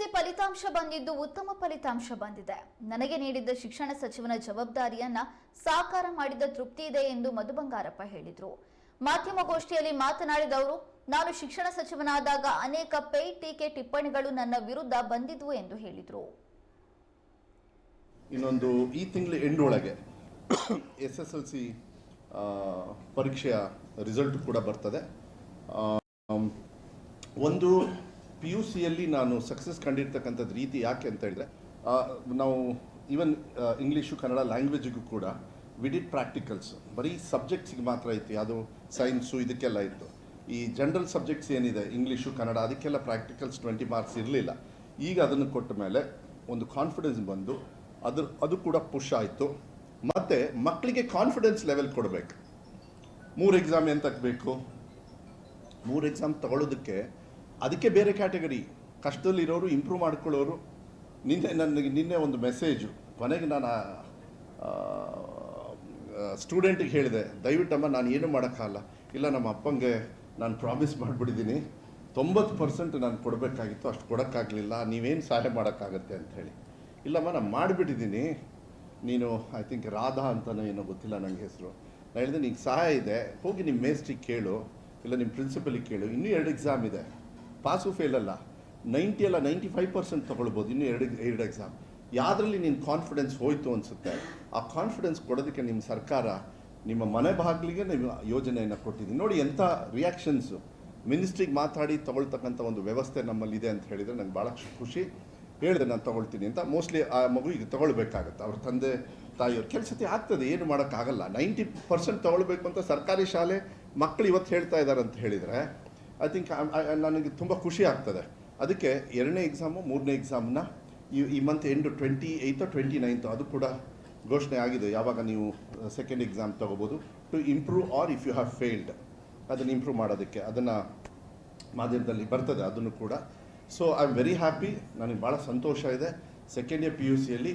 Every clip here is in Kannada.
ಪಿಯುಸಿ ಫಲಿತಾಂಶ ಬಂದಿದ್ದು ಉತ್ತಮ ಫಲಿತಾಂಶ ಬಂದಿದೆ. ನನಗೆ ನೀಡಿದ್ದ ಶಿಕ್ಷಣ ಸಚಿವನ ಜವಾಬ್ದಾರಿಯನ್ನ ಸಾಕಾರ ಮಾಡಿದ ತೃಪ್ತಿ ಇದೆ ಎಂದು ಮಧು ಬಂಗಾರಪ್ಪ ಹೇಳಿದರು. ಮಾಧ್ಯಮಗೋಷ್ಠಿಯಲ್ಲಿ ಮಾತನಾಡಿದ ಅವರು, ನಾನು ಶಿಕ್ಷಣ ಸಚಿವನಾದಾಗ ಅನೇಕ ಪೇ ಟೀಕೆ ಟಿಪ್ಪಣಿಗಳು ನನ್ನ ವಿರುದ್ಧ ಬಂದಿದ್ವು ಎಂದು ಹೇಳಿದರು. ಇನ್ನೊಂದು, ಈ ತಿಂಗಳ ಎಂಡ್ ಒಳಗೆ ಎಸ್ ಎಸ್ ಎಲ್ ಸಿ ಪರೀಕ್ಷೆಯ ರಿಸಲ್ಟ್ ಕೂಡ ಬರ್ತದೆ. ಒಂದು ಪಿ ಯು ಸಿಯಲ್ಲಿ ನಾನು ಸಕ್ಸಸ್ ಕಂಡಿರ್ತಕ್ಕಂಥದ್ದು ರೀತಿ ಯಾಕೆ ಅಂತ ಹೇಳಿದ್ರೆ ನಾವು ಈವನ್ ಇಂಗ್ಲೀಷು ಕನ್ನಡ ಲ್ಯಾಂಗ್ವೇಜಿಗೂ ಕೂಡ ವಿಡಿಟ್ ಪ್ರಾಕ್ಟಿಕಲ್ಸ್ ಬರೀ ಸಬ್ಜೆಕ್ಟ್ಸಿಗೆ ಮಾತ್ರ ಇತ್ತು ಅದು ಸೈನ್ಸು ಇದಕ್ಕೆಲ್ಲ ಇತ್ತು. ಈ ಜನರಲ್ ಸಬ್ಜೆಕ್ಟ್ಸ್ ಏನಿದೆ ಇಂಗ್ಲೀಷು ಕನ್ನಡ ಅದಕ್ಕೆಲ್ಲ ಪ್ರಾಕ್ಟಿಕಲ್ಸ್ ಟ್ವೆಂಟಿ ಮಾರ್ಕ್ಸ್ ಇರಲಿಲ್ಲ. ಈಗ ಅದನ್ನು ಕೊಟ್ಟ ಮೇಲೆ ಒಂದು ಕಾನ್ಫಿಡೆನ್ಸ್ ಬಂದು ಅದ್ರ ಅದು ಕೂಡ ಪುಷ್ ಆಯಿತು. ಮತ್ತು ಮಕ್ಕಳಿಗೆ ಕಾನ್ಫಿಡೆನ್ಸ್ ಲೆವೆಲ್ ಕೊಡಬೇಕು. ಮೂರು ಎಕ್ಸಾಮ್ ಏನು ತಗಬೇಕು ಮೂರು ಎಕ್ಸಾಮ್ ತಗೊಳ್ಳೋದಕ್ಕೆ ಅದಕ್ಕೆ ಬೇರೆ ಕ್ಯಾಟಗರಿ. ಕಷ್ಟದಲ್ಲಿರೋರು ಇಂಪ್ರೂವ್ ಮಾಡ್ಕೊಳ್ಳೋರು. ನಿನ್ನೆ ನನಗೆ ನಿನ್ನೆ ಒಂದು ಮೆಸೇಜು ಕೊನೆಗೆ ನಾನು ಸ್ಟೂಡೆಂಟಿಗೆ ಹೇಳಿದೆ, ದಯವಿಟ್ಟಮ್ಮ, ನಾನು ಏನು ಮಾಡೋಕ್ಕಾಗಲ್ಲ ಇಲ್ಲ, ನಮ್ಮ ಅಪ್ಪಂಗೆ ನಾನು ಪ್ರಾಮಿಸ್ ಮಾಡಿಬಿಟ್ಟಿದ್ದೀನಿ. ತೊಂಬತ್ತು ಪರ್ಸೆಂಟ್ ನಾನು ಕೊಡಬೇಕಾಗಿತ್ತು, ಅಷ್ಟು ಕೊಡೋಕ್ಕಾಗಲಿಲ್ಲ. ನೀವೇನು ಸಹಾಯ ಮಾಡೋಕ್ಕಾಗತ್ತೆ ಹೇಳಿ. ಇಲ್ಲಮ್ಮ, ನಾನು ಮಾಡಿಬಿಟ್ಟಿದ್ದೀನಿ. ನೀನು ಐ ಥಿಂಕ್ ರಾಧಾ ಅಂತನೋ ಏನೋ ಗೊತ್ತಿಲ್ಲ ನನಗೆ ಹೆಸರು. ನಾನು ಹೇಳಿದೆ, ನಿಂಗೆ ಸಹಾಯ ಇದೆ. ಹೋಗಿ ನಿಮ್ಮ ಮೇಸ್ಟ್ರಿಗೆ ಕೇಳು. ಇಲ್ಲ, ನಿಮ್ಮ ಪ್ರಿನ್ಸಿಪಲಿಗೆ ಕೇಳು. ಇನ್ನೂ ಎರಡು ಎಕ್ಸಾಮ್ ಇದೆ. ಪಾಸು ಫೇಲ್ ಅಲ್ಲ. ನೈಂಟಿ ಅಲ್ಲ ನೈಂಟಿ ಫೈವ್ ಪರ್ಸೆಂಟ್ ತೊಗೊಳ್ಬೋದು. ಇನ್ನು ಎರಡು ಎರಡು ಎಕ್ಸಾಮ್ ಯಾವುದರಲ್ಲಿ ನಿನ್ನ ಕಾನ್ಫಿಡೆನ್ಸ್ ಹೋಯಿತು ಅನಿಸುತ್ತೆ? ಆ ಕಾನ್ಫಿಡೆನ್ಸ್ ಕೊಡೋದಕ್ಕೆ ನಿಮ್ಮ ಸರ್ಕಾರ ನಿಮ್ಮ ಮನೆ ಬಾಗಿಲಿಗೆ ನಿಮ್ಮ ಯೋಜನೆಯನ್ನು ಕೊಟ್ಟಿದ್ದೀನಿ ನೋಡಿ ಎಂಥ ರಿಯಾಕ್ಷನ್ಸು ಮಿನಿಸ್ಟ್ರಿಗೆ ಮಾತಾಡಿ ತೊಗೊಳ್ತಕ್ಕಂಥ ಒಂದು ವ್ಯವಸ್ಥೆ ನಮ್ಮಲ್ಲಿದೆ ಅಂತ ಹೇಳಿದರೆ ನಂಗೆ ಭಾಳ ಖುಷಿ ಹೇಳಿದೆ ನಾನು ತೊಗೊಳ್ತೀನಿ ಅಂತ ಮೋಸ್ಟ್ಲಿ ಆ ಮಗು ಈಗ ತಗೊಳ್ಬೇಕಾಗತ್ತೆ. ಅವ್ರ ತಂದೆ, ತಾಯಿಯವ್ರ. ಕೆಲಸತೆ ಆಗ್ತದೆ, ಏನು ಮಾಡೋಕ್ಕಾಗಲ್ಲ. ನೈಂಟಿ ಪರ್ಸೆಂಟ್ ತೊಗೊಳ್ಬೇಕು ಅಂತ ಸರ್ಕಾರಿ ಶಾಲೆ ಮಕ್ಕಳು ಇವತ್ತು ಹೇಳ್ತಾ ಇದ್ದಾರೆ ಅಂತ ಹೇಳಿದರೆ ಐ ಥಿಂಕ್ ನನಗೆ ತುಂಬ ಖುಷಿ ಆಗ್ತದೆ. ಅದಕ್ಕೆ ಎರಡನೇ ಎಕ್ಸಾಮು ಮೂರನೇ ಎಕ್ಸಾಮ್ನ ಈ ಈ ಮಂತ್ ಎಂಡು ಟ್ವೆಂಟಿ ಏಯ್ತೋ ಟ್ವೆಂಟಿ ನೈನ್ತು ಅದು ಕೂಡ ಘೋಷಣೆ ಆಗಿದೆ. ಯಾವಾಗ ನೀವು ಸೆಕೆಂಡ್ ಎಕ್ಸಾಮ್ ತೊಗೋಬೋದು. To improve or if you have failed ಅದನ್ನು ಇಂಪ್ರೂವ್ ಮಾಡೋದಕ್ಕೆ ಅದನ್ನು ಮಾಧ್ಯಮದಲ್ಲಿ ಬರ್ತದೆ, ಅದನ್ನು ಕೂಡ. So I am very happy ನನಗೆ ಭಾಳ ಸಂತೋಷ ಇದೆ. ಸೆಕೆಂಡ್ ಇಯರ್ ಪಿ ಯು ಸಿಯಲ್ಲಿ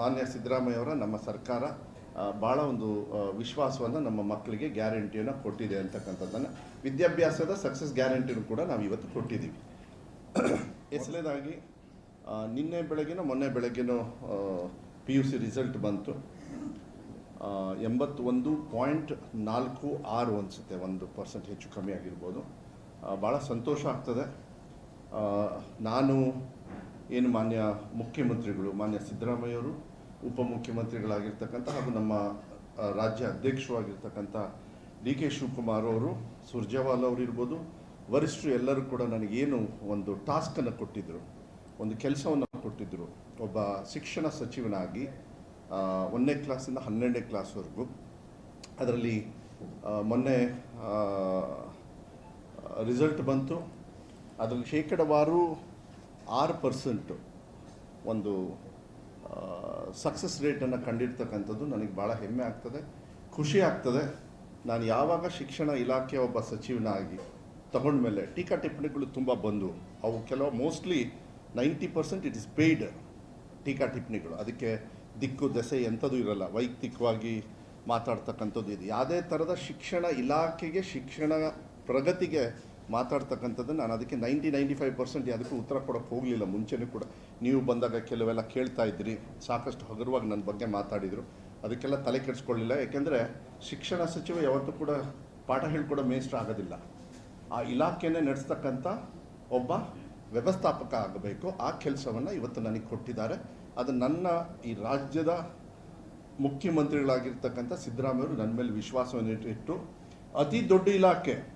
ಮಾನ್ಯ ಸಿದ್ದರಾಮಯ್ಯವರ ನಮ್ಮ ಸರ್ಕಾರ ಭಾಳ ಒಂದು ವಿಶ್ವಾಸವನ್ನು ನಮ್ಮ ಮಕ್ಕಳಿಗೆ ಗ್ಯಾರಂಟಿಯನ್ನು ಕೊಟ್ಟಿದೆ ಅಂತಕ್ಕಂಥದ್ದನ್ನು ವಿದ್ಯಾಭ್ಯಾಸದ ಸಕ್ಸಸ್ ಗ್ಯಾರಂಟಿನೂ ಕೂಡ ನಾವು ಇವತ್ತು ಕೊಟ್ಟಿದ್ದೀವಿ. ಎಸಲೇದಾಗಿ ನಿನ್ನೆ ಬೆಳಗ್ಗೆನೋ ಮೊನ್ನೆ ಬೆಳಗ್ಗೆನೋ ಪಿ ಯು ಸಿ ರಿಸಲ್ಟ್ ಬಂತು. ಎಂಬತ್ತೊಂದು ಪಾಯಿಂಟ್ ನಾಲ್ಕು ಆರು ಅನಿಸುತ್ತೆ, ಒಂದು ಪರ್ಸೆಂಟ್ ಹೆಚ್ಚು ಕಮ್ಮಿ ಆಗಿರ್ಬೋದು. ಭಾಳ ಸಂತೋಷ ಆಗ್ತದೆ. ನಾನು, ಏನು ಮಾನ್ಯ ಮುಖ್ಯಮಂತ್ರಿಗಳು, ಮಾನ್ಯ ಸಿದ್ದರಾಮಯ್ಯವರು ಉಪಮುಖ್ಯಮಂತ್ರಿಗಳಾಗಿರ್ತಕ್ಕಂಥ ಹಾಗೂ ನಮ್ಮ ರಾಜ್ಯ ಅಧ್ಯಕ್ಷರು ಆಗಿರ್ತಕ್ಕಂಥ ಡಿ ಕೆ ಶಿವಕುಮಾರ್ ಅವರು, ಸುರ್ಜೇವಾಲ್ ಅವರು ಇರ್ಬೋದು, ವರಿಷ್ಠರು ಎಲ್ಲರೂ ಕೂಡ ನನಗೇನು ಒಂದು ಟಾಸ್ಕನ್ನು ಕೊಟ್ಟಿದ್ದರು ಒಂದು ಕೆಲಸವನ್ನು ಕೊಟ್ಟಿದ್ದರು ಒಬ್ಬ ಶಿಕ್ಷಣ ಸಚಿವನಾಗಿ ಒಂದನೇ ಕ್ಲಾಸಿಂದ ಹನ್ನೆರಡನೇ ಕ್ಲಾಸ್ವರೆಗೂ. ಅದರಲ್ಲಿ ಮೊನ್ನೆ ರಿಸಲ್ಟ್ ಬಂತು. ಅದರಲ್ಲಿ ಶೇಕಡವಾರು ಆರು ಪರ್ಸೆಂಟು ಒಂದು ಸಕ್ಸಸ್ ರೇಟನ್ನು ಕಂಡಿರ್ತಕ್ಕಂಥದ್ದು ನನಗೆ ಭಾಳ ಹೆಮ್ಮೆ ಆಗ್ತದೆ. ಖುಷಿ ಆಗ್ತದೆ. ನಾನು ಯಾವಾಗ ಶಿಕ್ಷಣ ಇಲಾಖೆ ಒಬ್ಬ ಸಚಿವನಾಗಿ ತಗೊಂಡ್ಮೇಲೆ ಟೀಕಾ ಟಿಪ್ಪಣಿಗಳು ತುಂಬ ಬಂದು, ಅವು ಕೆಲವು mostly ninety percent it is paid ಟೀಕಾ ಟಿಪ್ಪಣಿಗಳು. ಅದಕ್ಕೆ ದಿಕ್ಕು, ದೆಸೆ ಎಂಥದ್ದು ಇರಲ್ಲ. ವೈಯಕ್ತಿಕವಾಗಿ ಮಾತಾಡ್ತಕ್ಕಂಥದ್ದು ಇದು. ಯಾವುದೇ ಥರದ ಶಿಕ್ಷಣ ಇಲಾಖೆಗೆ, ಶಿಕ್ಷಣ ಪ್ರಗತಿಗೆ ಮಾತಾಡ್ತಕ್ಕಂಥದ್ದು ನಾನು ಅದಕ್ಕೆ ನೈಂಟಿ ನೈಂಟಿ ಫೈವ್ ಪರ್ಸೆಂಟ್ ಅದಕ್ಕೂ ಉತ್ತರ ಕೊಡೋಕ್ಕೆ ಹೋಗಲಿಲ್ಲ. ಮುಂಚೆನೂ ಕೂಡ ನೀವು ಬಂದಾಗ ಕೆಲವೆಲ್ಲ ಕೇಳ್ತಾ ಇದ್ರಿ. ಸಾಕಷ್ಟು ಹಗುರವಾಗಿ ನನ್ನ ಬಗ್ಗೆ ಮಾತಾಡಿದರು. ಅದಕ್ಕೆಲ್ಲ ತಲೆ ಕೆಡಿಸ್ಕೊಳ್ಳಿಲ್ಲ. ಯಾಕೆಂದರೆ ಶಿಕ್ಷಣ ಸಚಿವ ಯಾವತ್ತೂ ಕೂಡ ಪಾಠ ಹೇಳ್ಕೊಡೋ ಮೇಸ್ಟ್ರ್ ಆಗೋದಿಲ್ಲ. ಆ ಇಲಾಖೆನೇ ನಡೆಸ್ತಕ್ಕಂಥ ಒಬ್ಬ ವ್ಯವಸ್ಥಾಪಕ ಆಗಬೇಕು. ಆ ಕೆಲಸವನ್ನು ಇವತ್ತು ನನಗೆ ಕೊಟ್ಟಿದ್ದಾರೆ. ಅದು ನನ್ನ ಈ ರಾಜ್ಯದ ಮುಖ್ಯಮಂತ್ರಿಗಳಾಗಿರ್ತಕ್ಕಂಥ ಸಿದ್ದರಾಮಯ್ಯವರು ನನ್ನ ಮೇಲೆ ವಿಶ್ವಾಸವನ್ನು ಇಟ್ಟು- ಅತಿ ದೊಡ್ಡ ಇಲಾಖೆ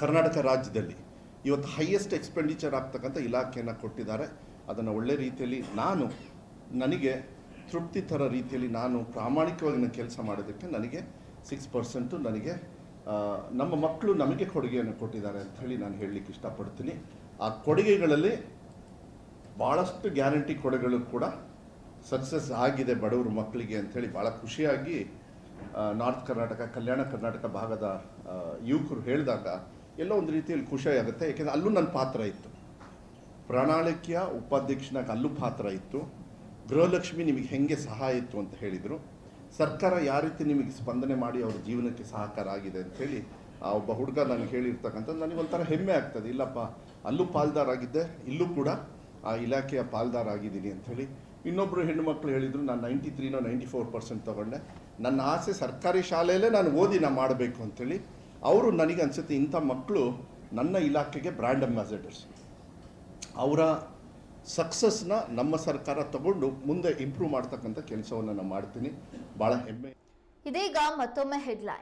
ಕರ್ನಾಟಕ ರಾಜ್ಯದಲ್ಲಿ ಇವತ್ತು ಹೈಯೆಸ್ಟ್ ಎಕ್ಸ್ಪೆಂಡಿಚರ್ ಆಗ್ತಕ್ಕಂಥ ಇಲಾಖೆಯನ್ನು ಕೊಟ್ಟಿದ್ದಾರೆ. ಅದನ್ನು ಒಳ್ಳೆ ರೀತಿಯಲ್ಲಿ ನಾನು ನನಗೆ ತೃಪ್ತಿ ಥರ ರೀತಿಯಲ್ಲಿ ನಾನು ಪ್ರಾಮಾಣಿಕವಾಗಿ ನಾನು ಕೆಲಸ ಮಾಡೋದಕ್ಕೆ ನನಗೆ ಸಿಕ್ಸ್ ಪರ್ಸೆಂಟು ನನಗೆ ನಮ್ಮ ಮಕ್ಕಳು ನಮಗೆ ಕೊಡುಗೆಯನ್ನು ಕೊಟ್ಟಿದ್ದಾರೆ ಅಂತ ಹೇಳಿ ನಾನು ಹೇಳಲಿಕ್ಕೆ ಇಷ್ಟಪಡ್ತೀನಿ. ಆ ಕೊಡುಗೆಗಳಲ್ಲಿ ಭಾಳಷ್ಟು ಗ್ಯಾರಂಟಿ ಕೊಡುಗೆಗಳು ಕೂಡ ಸಕ್ಸಸ್ ಆಗಿದೆ ಬಡವರು ಮಕ್ಕಳಿಗೆ ಅಂಥೇಳಿ ಭಾಳ ಖುಷಿಯಾಗಿ ನಾರ್ತ್ ಕರ್ನಾಟಕ ಕಲ್ಯಾಣ ಕರ್ನಾಟಕ ಭಾಗದ ಯುವಕರು ಹೇಳಿದಾಗ ಎಲ್ಲೋ ಒಂದು ರೀತಿಯಲ್ಲಿ ಖುಷಿಯಾಗುತ್ತೆ, ಯಾಕೆಂದರೆ ಅಲ್ಲೂ ನನ್ನ ಪಾತ್ರ ಇತ್ತು. ಪ್ರಣಾಳಿಕೆಯ ಉಪಾಧ್ಯಕ್ಷನಾಗ ಅಲ್ಲೂ ಪಾತ್ರ ಇತ್ತು. ಗೃಹಲಕ್ಷ್ಮಿ ನಿಮಗೆ ಹೆಂಗೆ ಸಹಾಯ ಇತ್ತು ಅಂತ ಹೇಳಿದರು. ಸರ್ಕಾರ ಯಾವ ರೀತಿ ನಿಮಗೆ ಸ್ಪಂದನೆ ಮಾಡಿ ಅವ್ರ ಜೀವನಕ್ಕೆ ಸಹಕಾರ ಆಗಿದೆ ಅಂಥೇಳಿ ಆ ಒಬ್ಬ ಹುಡುಗ ನನಗೆ ಹೇಳಿರ್ತಕ್ಕಂಥದ್ದು ನನಗೊಂಥರ ಹೆಮ್ಮೆ ಆಗ್ತದೆ. ಇಲ್ಲಪ್ಪ, ಅಲ್ಲೂ ಪಾಲ್ದಾರಾಗಿದ್ದೆ ಇಲ್ಲೂ ಕೂಡ ಆ ಇಲಾಖೆಯ ಪಾಲ್ದಾರಾಗಿದ್ದೀನಿ ಅಂಥೇಳಿ ಇನ್ನೊಬ್ಬರು ಹೆಣ್ಣುಮಕ್ಳು ಹೇಳಿದರು, ನಾನು ನೈಂಟಿ ತ್ರೀನೋ ನೈಂಟಿ ಫೋರ್ ಪರ್ಸೆಂಟ್ ತೊಗೊಂಡೆ. ನನ್ನ ಆಸೆ ಸರ್ಕಾರಿ ಶಾಲೆಯಲ್ಲೇ ನಾನು ಓದಿ ನಾ ಮಾಡಬೇಕು ಅಂಥೇಳಿ ಅವರು ನನಗೆ ಅನಿಸುತ್ತೆ ಇಂಥ ಮಕ್ಕಳು ನನ್ನ ಇಲಾಖೆಗೆ ಬ್ರ್ಯಾಂಡ್ ಅಂಬಾಸಡರ್ಸ್. ಅವರ ಸಕ್ಸಸ್ನ ನಮ್ಮ ಸರ್ಕಾರ ತಗೊಂಡು ಮುಂದೆ ಇಂಪ್ರೂವ್ ಮಾಡ್ತಕ್ಕಂಥ ಕೆಲಸವನ್ನು ನಾನು ಮಾಡ್ತೀನಿ. ಭಾಳ ಹೆಮ್ಮೆ. ಇದೀಗ ಮತ್ತೊಮ್ಮೆ ಹೆಡ್ಲೈನ್.